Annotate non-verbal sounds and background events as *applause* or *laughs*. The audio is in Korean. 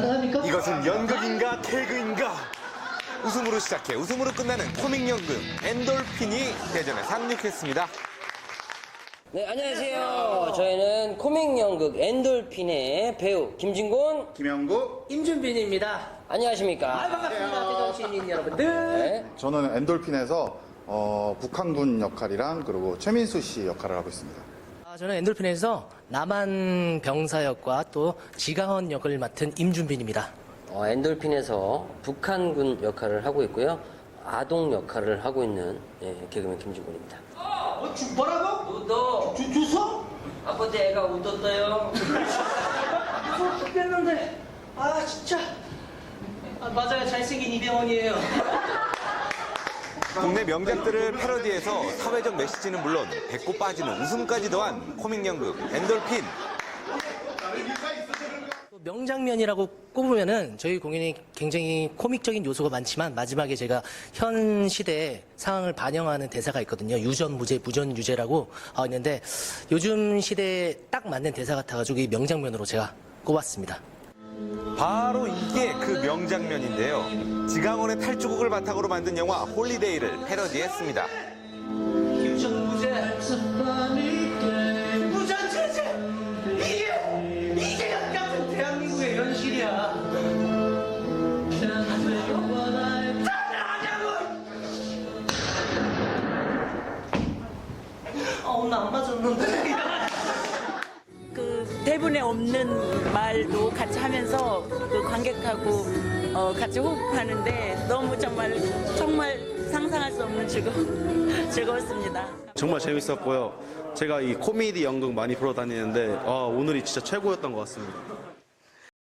가능합니까? 이것은 연극인가 개그인가? 웃음으로 시작해 웃음으로 끝나는 코믹 연극 엔돌핀이 대전에 상륙했습니다. 네, 안녕하세요. 저희는 코믹 연극 엔돌핀의 배우 김진곤, 김영구 임준빈입니다. 안녕하십니까? 아, 반갑습니다. 대전 시민 여러분들. 네. 저는 엔돌핀에서 어, 북한군 역할이랑 그리고 최민수 씨 역할을 하고 있습니다. 아, 저는 엔돌핀에서 남한 병사 역과 또 지강원 역을 맡은 임준빈입니다. 어, 엔돌핀에서 북한군 역할을 하고 있고요. 아동 역할을 하고 있는 예, 개그맨 김진곤입니다. 어, 주, 뭐라고? 웃어. 주, 주소? 아버지 애가 웃었어요. 주소 죽겠는데. 아, 진짜. 아, 맞아요. 잘생긴 이병헌이에요. 국내 명작들을 패러디해서 사회적 메시지는 물론 배꼽 빠지는 웃음까지 더한 코믹 연극 엔돌핀. 또 명장면이라고 꼽으면은 저희 공연이 굉장히 코믹적인 요소가 많지만 마지막에 제가 현 시대의 상황을 반영하는 대사가 있거든요. 유전 무죄, 무전 유죄라고 어, 있는데 요즘 시대에 딱 맞는 대사 같아가지고 이 명장면으로 제가 꼽았습니다. 바로 이게 그 명장면인데요. 지강원의 탈주곡을 바탕으로 만든 영화 홀리데이를 패러디했습니다. 현실이야. 아, 안 맞았는데. 그 대본에 없는 말도 같이 하면서 그 관객하고 어, 같이 호흡하는데 너무 정말 정말 상상할 수 없는 즐거 *laughs* 즐거웠습니다. 정말 재밌었고요. 제가 이 코미디 연극 많이 보러 다니는데 아, 오늘이 진짜 최고였던 것 같습니다.